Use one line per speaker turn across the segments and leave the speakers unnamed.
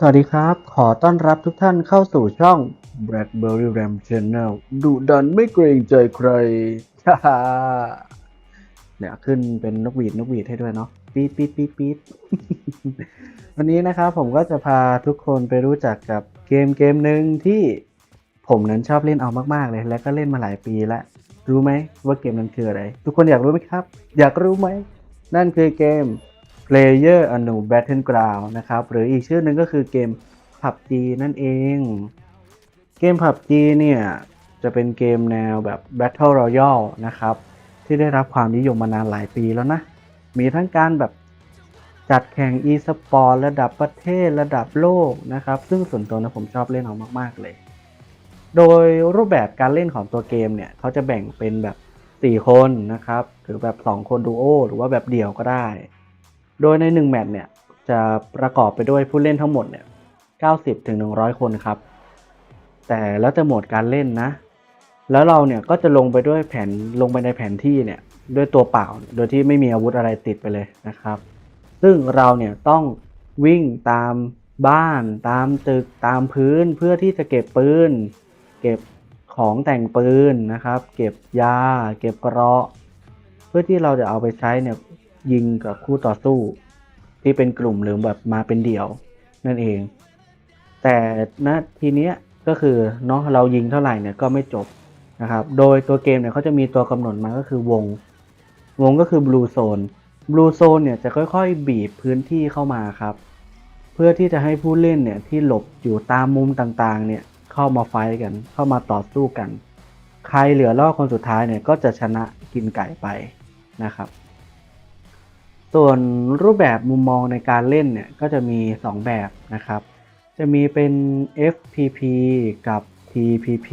สวัสดีครับ ขอต้อนรับทุกท่านเข้าสู่ช่อง Blackberry Ram Channel ดุดันไม่เกรงใจใครฮ่าฮ่าเนี่ยขึ้นเป็นนกหวีดนกหวีดให้ด้วยเนาะ ปี๊ดปี๊ดปี๊ดปี๊ดวันนี้นะครับผมก็จะพาทุกคนไปรู้จักกับเกมเกมหนึ่งที่ผมนั้นชอบเล่นเอามาก ๆ เลย และก็เล่นมาหลายปีแล้ว รู้ไหมว่าเกมนั้นคืออะไร ทุกคนอยากรู้ไหมครับ อยากรู้ไหม นั่นคือเกม Player u n k n o Battleground นะครับ หรืออีกชื่อหนึ่งก็คือเกม PUBG นั่นเอง เกม PUBG เนี่ย จะเป็นเกมแนวแบบ Battle Royale นะครับ ที่ได้รับความนิยมมานานหลายปีแล้วนะ มีทั้งการแบบจัดแข่ง e-sport ระดับประเทศระดับโลกนะครับ ซึ่งส่วนตัวนะผมชอบเล่นเอามาก ๆ เลย โดยรูปแบบการเล่นของตัวเกมเนี่ย เขาจะแบ่งเป็นแบบ 4 คนนะครับ หรือแบบ 2 คนดูโอหรือว่าแบบเดี่ยวก็ได้ โดยใน 1 แมตช์เนี่ย จะประกอบไปด้วยผู้เล่นทั้งหมดเนี่ย 90ถึง100 คนครับ แต่แล้วแต่โหมดการเล่นนะ แล้วเราเนี่ยก็จะลงไปด้วยแผนลงไปในแผนที่เนี่ย ด้วยตัวเปล่า โดยที่ไม่มีอาวุธอะไรติดไปเลยนะครับ ซึ่งเราเนี่ยต้องวิ่งตามบ้าน ตามตึกตามพื้นเพื่อที่จะเก็บปืน เก็บของแต่งปืนนะครับ เก็บยา เก็บกระเพื่อที่เราจะเอาไปใช้เนี่ย ยิงกับคู่ต่อสู้ ที่เป็นกลุ่มหรือแบบมาเป็นเดี่ยว นั่นเอง แต่ณทีเนี้ยก็คือเนาะเรายิงเท่าไหร่เนี่ยก็ไม่จบนะครับ โดยตัวเกมเนี่ยเขาจะมีตัวกำหนดมาก็คือวง วงก็คือบลูโซนบลูโซนเนี่ยจะค่อยๆ บีบพื้นที่เข้ามาครับ เพื่อที่จะให้ผู้เล่นเนี่ยที่หลบอยู่ตามมุมต่างๆ เนี่ยเข้ามาไฟกัน เข้ามาต่อสู้กัน ใครเหลือรอดคนสุดท้ายเนี่ยก็จะชนะกินไก่ไปนะครับ ส่วนรูปแบบมุมมองในการเล่นเนี่ยก็จะมี 2 แบบนะครับ จะมีเป็น FPP กับ TPP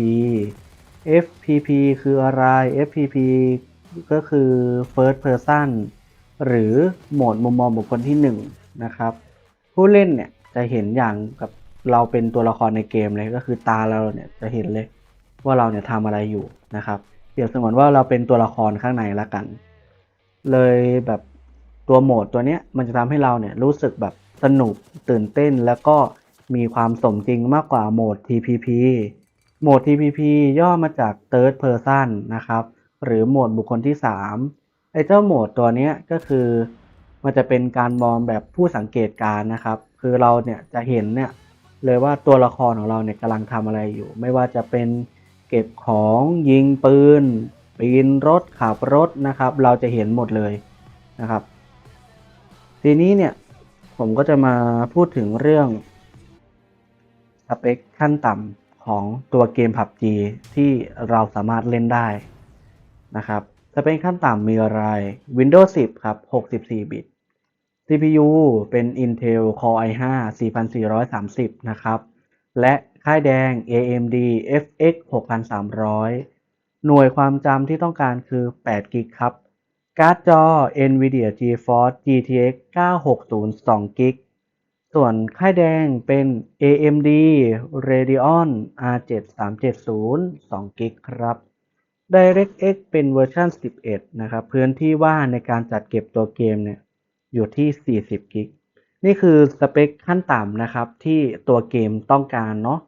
FPP คืออะไร FPP ก็คือ First Person หรือโหมดมุมมองบุคคลที่ 1 นะครับ ผู้เล่นเนี่ยจะเห็นอย่างกับเราเป็นตัวละครในเกมเลยก็คือตาเราเนี่ยจะเห็นเลย ว่าเราเนี่ยทำอะไรอยู่นะครับ เปรียบเสมือนว่าเราเป็นตัวละครข้างในละกัน เลยแบบ ตัวโหมดตัวเนี้ยมันจะทำให้เราเนี่ยรู้สึกแบบสนุกตื่นเต้นแล้วก็มีความสมจริงมากกว่าโหมด TPP โหมด TPP ย่อมาจาก Third Person นะครับ หรือโหมดบุคคลที่ 3 ไอ้เจ้าโหมดตัวเนี้ยก็คือ มันจะเป็นการมองแบบผู้สังเกตการนะครับ คือเราเนี่ยจะเห็นเนี่ยเลยว่าตัวละครของเราเนี่ยกำลังทำอะไรอยู่ ไม่ว่าจะเป็นเก็บของยิงปืนปีนรถขับรถนะครับ เราจะเห็นหมดเลยนะครับ ทีนี้เนี่ยผมก็จะมาพูดถึงเรื่องสเปคขั้นต่ำของตัวเกม PUBG ที่เราสามารถเล่นได้นะครับสเปคขั้นต่ำมีอะไร Windows 10 ครับ 64 บิต CPU เป็น Intel Core i5 4430 นะครับ และค่ายแดง AMD FX 6300 หน่วยความจำที่ต้องการคือ8กิกครับ การ์ดจอ NVIDIA GeForce GTX 960 2กิกส่วนค่ายแดงเป็น AMD Radeon R7 370 2กิกครับ DirectX เป็นเวอร์ชัน11 นะครับ พื้นที่ว่างในการจัดเก็บตัวเกมเนี่ยอยู่ที่ 40กิกนี่คือสเปคขั้นต่ำนะครับที่ตัวเกมต้องการเนาะ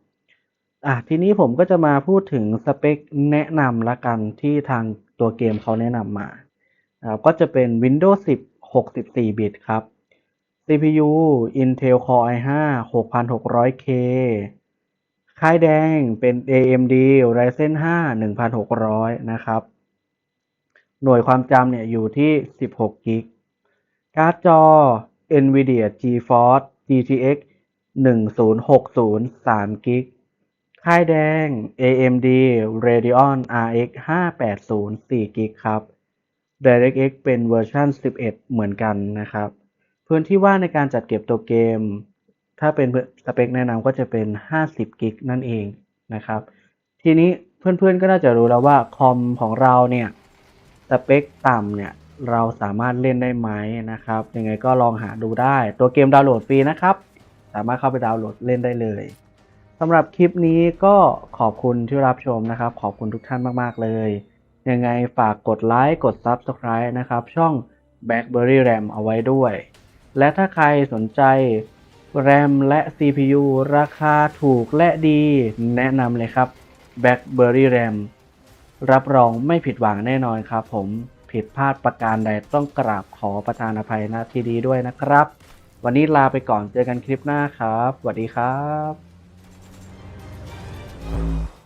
อะทีนี้ผมก็จะมาพูดถึงสเปคแนะนำละกันที่ทางตัวเกมเขาแนะนำมา นะครับก็จะเป็น Windows 10 64 บิตครับ CPU Intel Core i5 6600K ค่ายแดงเป็น AMD Ryzen 5 1600 นะครับ หน่วยความจำเนี่ยอยู่ที่ 16 กิก การ์ดจอ NVIDIA GeForce GTX 1060 3กิก ค่ายแดง AMD Radeon RX 580 4กิกครับ DirectX เป็นเวอร์ชัน11 เหมือนกันนะครับ พื้นที่ว่างในการจัดเก็บตัวเกม ถ้าเป็นสเปคแนะนำก็จะเป็น 50กิกนั่นเองนะครับ ทีนี้เพื่อนๆก็น่าจะรู้แล้วว่าคอมของเราเนี่ยสเปคต่ำเนี่ยเราสามารถเล่นได้ไหมนะครับ ยังไงก็ลองหาดูได้ ตัวเกมดาวน์โหลดฟรีนะครับ สามารถเข้าไปดาวน์โหลดเล่นได้เลยสำหรับคลิปนี้ก็ขอบคุณที่รับชมนะครับ ขอบคุณทุกท่านมาก ๆ เลย ยังไงฝากกดไลค์ กด Subscribe นะครับ ช่อง Blackberry Ram เอาไว้ด้วย และถ้าใครสนใจ RAM และ CPU ราคาถูกและดี แนะนำเลยครับ BlackBerry RAM รับรองไม่ผิดหวังแน่นอนครับผมผิดพลาดประการใดต้องกราบขอประทานอภัยณทีดีด้วยนะครับ วันนี้ลาไปก่อนเจอกันคลิปหน้าครับสวัสดีครับ